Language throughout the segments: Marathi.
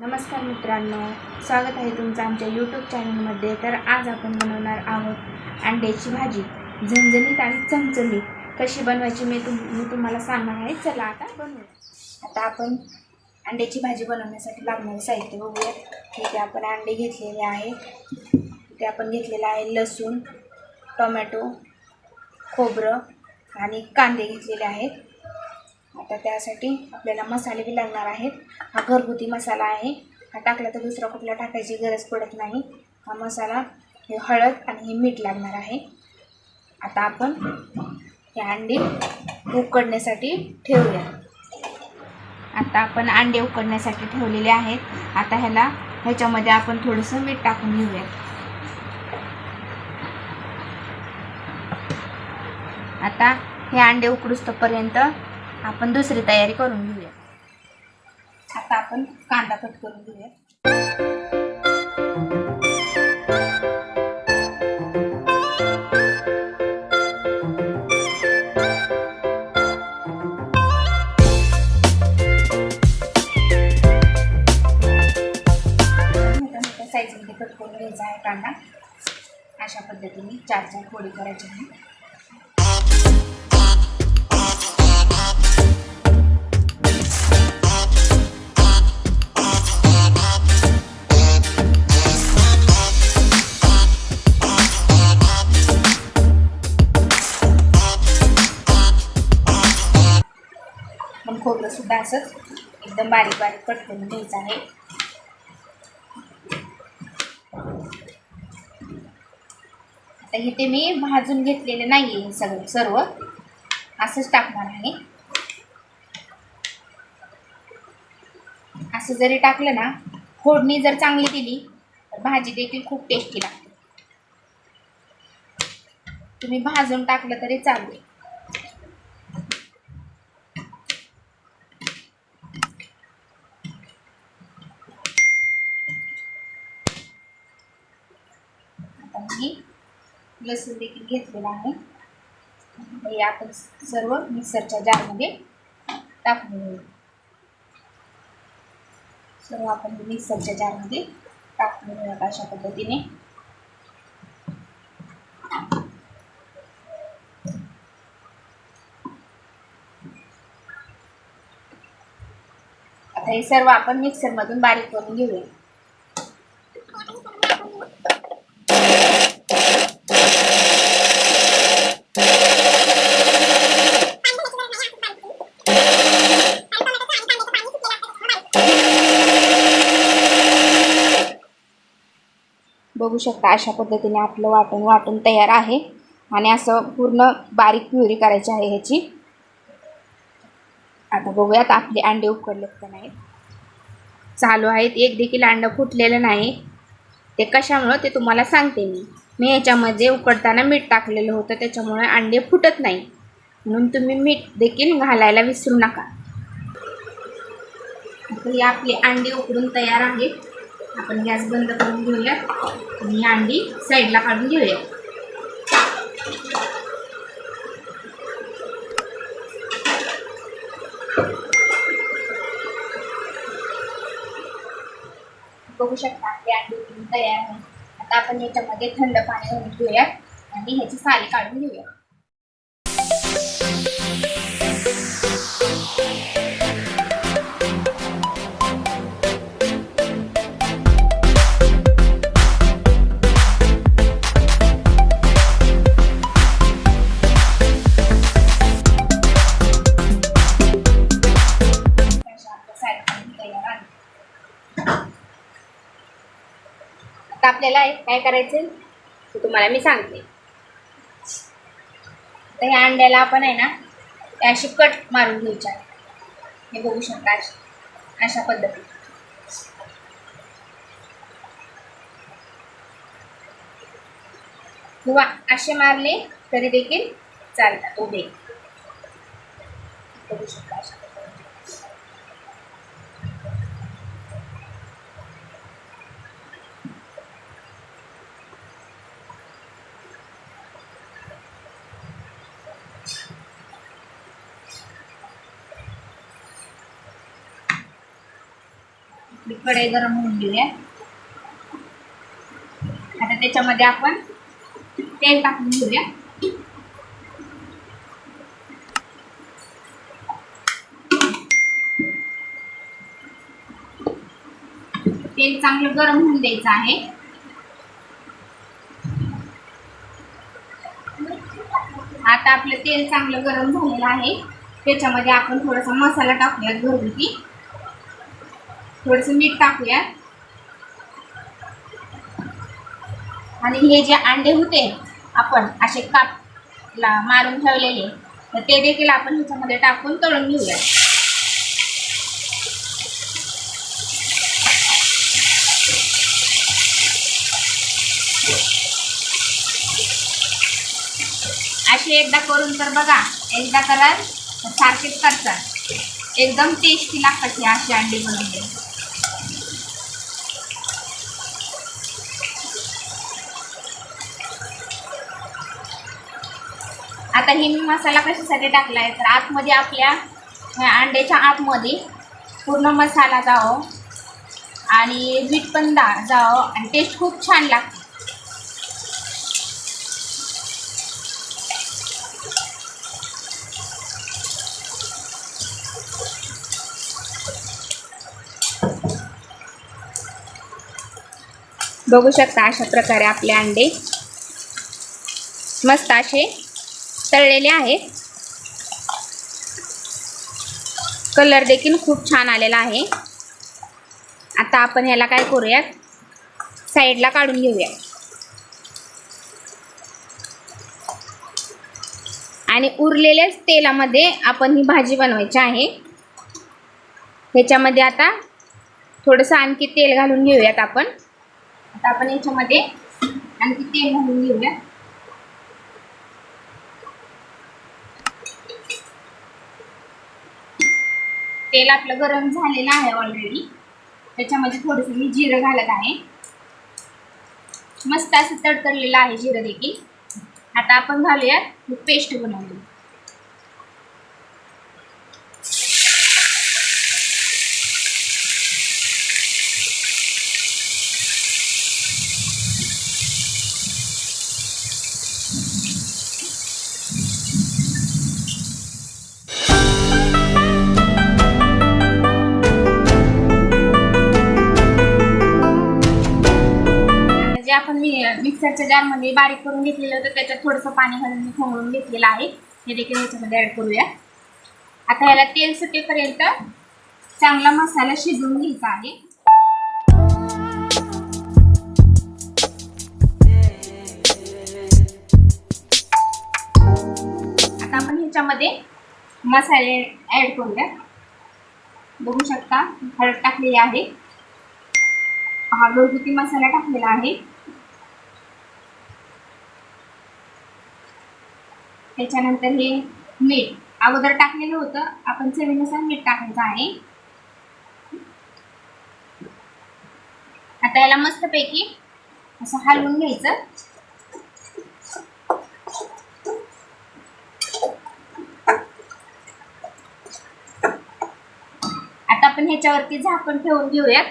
नमस्कार मित्रांनो स्वागत आहे तुमचं आमच्या यूट्यूब चॅनलमध्ये तर आज आपण बनवणार आहोत अंड्याची भाजी. झणझणीत आणि चमचमीत. कशी बनवायची मी तुम मी तुम्हाला सांगणार आहे. चला आता बनवूया. आता आपण अंड्याची भाजी बनवण्यासाठी लागणारे साहित्य बघूया. इथे आपण अंडे घेतलेले आहे इथे आपण घेतलेलं आहे लसूण टोमॅटो खोबरं आणि कांदे घेतलेले आहेत. आता त्यासाठी आपल्याला मसाले बी लागणार आहेत. हा घरगुती मसाला आहे. हा टाकला तर दुसरा कुठला टाकायची गरज पडत नाही. हा मसाला हे हळद आणि हे मीठ लागणार आहे. आता आपण हे अंडी उकडण्यासाठी ठेवूया. आता आपण अंडे उकडण्यासाठी ठेवलेले आहेत. आता ह्याला ह्याच्यामध्ये आपण थोडंसं मीठ टाकून घेऊया. आता हे अंडे उकडूस्तपर्यंत आपण दुसरी तयारी करून घेऊया. आता आपण कांदा कट करून घेऊया. साईजमध्ये कट करून घ्यायचा आहे कांदा. अशा पद्धतीने चार चार फोडी करायची आहे असंच एकदम बारीक बारीक कट करून घ्यायचं आहे. आता इथे मी भाजून घेतलेले नाही आहे सगळं सर्व. असंच टाकणार आहे. असं जरी टाकलं ना फोडणी जर चांगली दिली तर भाजी देखील खूप टेस्टी लागते. तुम्ही भाजून टाकलं तरी चालेल आता मी लसूण देखील घेतलेला आहे. हे आपण सर्व मिक्सरच्या जारमध्ये टाकून घेऊ. सर्व आपण मिक्सरच्या जारमध्ये टाकून घेऊयात अशा पद्धतीने. आता हे सर्व आपण मिक्सरमधून बारीक करून घेऊया. बघू शकता अशा पद्धतीने आपलं वाटण वाटण तयार आहे. आणि असं पूर्ण बारीक प्युरी करायची आहे ह्याची. आता बघूयात आपले अंडे उकडलेत का नाहीत चालू आहेत. एक देखील अंडं फुटलेलं नाही. ते कशामुळं ते तुम्हाला सांगते मी. मी ह्याच्यामध्ये उकडताना मीठ टाकलेलं होतं. त्याच्यामुळे अंडे फुटत नाही. म्हणून तुम्ही मीठ देखील घालायला विसरू नका. आता ही आपली अंडी उकडून तयार आहेत. आपण गॅस बंद करून घेऊया आणि ही अंडी साईडला काढून घेऊया. बघू शकता आपली अंडी तयार आहे. आता आपण याच्यामध्ये थंड पाणी घेऊयात घेऊया आणि ह्याची साली काढून घेऊया आता आहे काय करायचं? ते तुम्हाला मी सांगते. तर ह्या अंड्याला आपण आहे ना अशी कट मारून घ्यायच्या. हे बघू शकता अशी अशा पद्धतीने. किंवा असे मारले तरी देखील चालतात उभे. बघू शकता कढई गरम होऊन घेऊया आता त्याच्यामध्ये आपण तेल टाकून घेऊया. तेल चांगलं गरम होऊन द्यायचं आहे. आता आपलं तेल चांगलं गरम झालेलं आहे. त्याच्यामध्ये आपण थोडासा मसाला टाकूयात घरगुती. थोडंसं मीठ टाकूया आणि हे जे अंडे होते आपण असे कापला मारून ठेवलेले तर ते देखील आपण ह्याच्यामध्ये टाकून तळून घेऊया असे एकदा करून तर बघा एकदा कराल तर सारखेच करतात. एकदम टेस्टी लागतात हे असे अंडे बनवले आता हे मी मसाला कशासाठी टाकला आहे तर आतमध्ये आपल्या अंड्याच्या आतमध्ये पूर्ण मसाला जावं आणि मीठ पण दा जावं आणि टेस्ट खूप छान लागते. बघू शकता अशा प्रकारे आपले अंडे मस्त असे तळलेले आहेत कलर देखील खूप छान आलेला आहे. आता आपण ह्याला काय करूयात? साईडला काढून घेऊया आणि उरलेल्याच तेलामध्ये आपण ही भाजी बनवायची आहे. ह्याच्यामध्ये आता थोडंसं आणखी तेल घालून घेऊयात आपण. आता आपण याच्यामध्ये आणखी तेल घालून घेऊया तेल आपलं गरम झालेलं आहे ऑलरेडी त्याच्यामध्ये थोडंसं मी जिरं घालत आहे. मस्त असं तडतडलेलं आहे जिरं देखील. आता आपण घालूयात पेस्ट बनवली मी मिक्सरच्या जारमध्ये बारीक करून घेतलेलं होतं त्याच्यात थोडंसं पाणी घालून मी खवळून घेतलेलं आहे. हे देखील ह्याच्यामध्ये ॲड करूया. आता ह्याला तेल सुटेपर्यंत चांगला मसाला शिजवून घ्यायचा आहे. आता आपण ह्याच्यामध्ये मसाले ॲड करूया. बघू शकता हळद टाकलेली आहे. हा घरगुती मसाला टाकलेला आहे. त्याच्यानंतर हे मीठ. अगोदर टाकलेलं होतं. आपण चवीनुसार मीठ टाकायचं आहे. आता याला मस्तपैकी असं हलवून घ्यायचं. आता आपण ह्याच्यावरती झाकण ठेवून घेऊया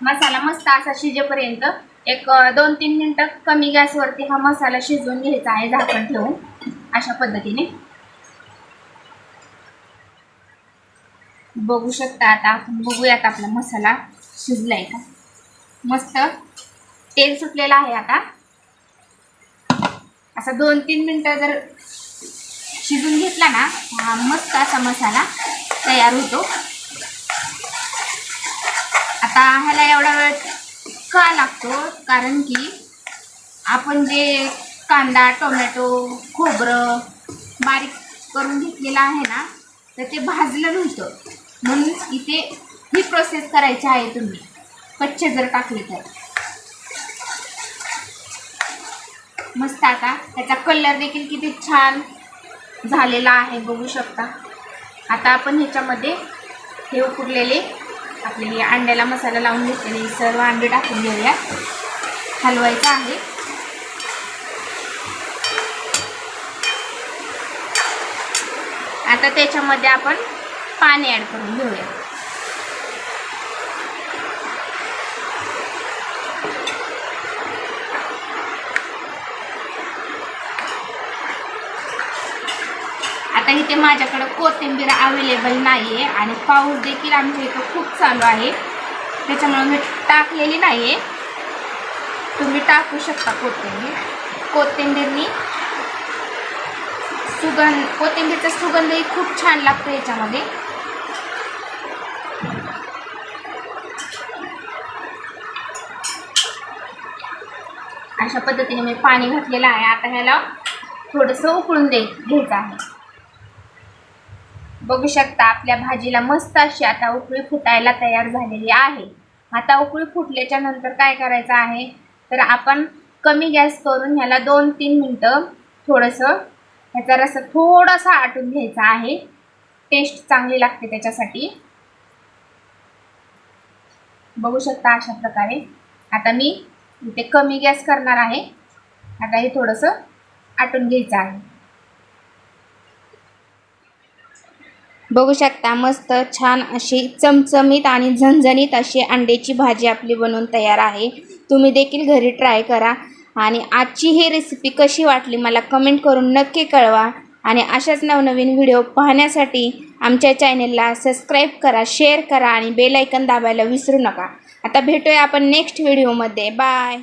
मसाला मस्त असा शिजेपर्यंत एक दोन तीन मिनटं कमी गॅसवरती हा मसाला शिजवून घ्यायचा आहे झाकण ठेवून. अशा पद्धतीने. बघू शकता आता आपण बघूयात आपला मसाला शिजलाय का? मस्त तेल सुटलेलं आहे आता. असा दोन तीन मिनटं जर शिजून घेतला ना हा मस्त असा मसाला तयार होतो. आता ह्याला एवढा वेळ का लागतो कारण की आपण जे कांदा टोमॅटो खोबरं बारीक करून घेतलेलं आहे ना तर ते भाजलं नव्हतं. म्हणून इथे ही प्रोसेस करायची आहे तुम्ही. कच्चे जर टाकले तर. मस्त आता त्याचा कलर देखील किती छान झालेला आहे बघू शकता. आता आपण ह्याच्यामध्ये हे उकडलेले आपल्याला हे अंड्याला मसाला लावून घेतलेले सर्व अंडे टाकून घेऊया. हलवायचं आहे. आता त्याच्यामध्ये आपण पाणी ॲड करून घेऊया. आता इथे माझ्याकडं कोथिंबीर अवेलेबल नाही आहे आणि पाऊस देखील आमच्या इथं खूप चालू आहे. त्याच्यामुळे मी टाकलेली नाही आहे तुम्ही टाकू शकता कोथिंबीर. कोथिंबीरनी सुगंध कोथिंबीरचा सुगंधही खूप छान लागतो याच्यामध्ये. अशा पद्धतीने मी पाणी घातलेलं आहे. आता ह्याला थोडंसं उकळून दे घ्यायचं आहे. बघू शकता आपल्या भाजीला मस्त अशी आता उकळी फुटायला तयार झालेली आहे. आता उकळी फुटल्याच्या नंतर काय करायचं आहे? तर आपण कमी गॅस करून ह्याला दोन तीन मिनटं थोडंसं ह्याचा रस थोडासा आटून घ्यायचा आहे. टेस्ट चांगली लागते त्याच्यासाठी. बघू शकता अशा प्रकारे. आता मी इथे कमी गॅस करणार आहे. आता हे थोडंसं आटून घ्यायचं आहे. बघू शकता मस्त छान अशी चमचमीत आणि झणझणीत अशी अंड्याची भाजी आपली बनवून तयार आहे. तुम्ही देखील घरी ट्राय करा. आणि आजची ही रेसिपी कशी वाटली मला कमेंट करून नक्की कळवा. आणि अशाच नवनवीन व्हिडिओ पाहण्यासाठी आमच्या चॅनेलला सबस्क्राईब करा शेअर करा आणि बेल दाबायला विसरू नका. आता भेटूया आपण नेक्स्ट व्हिडिओमध्ये बाय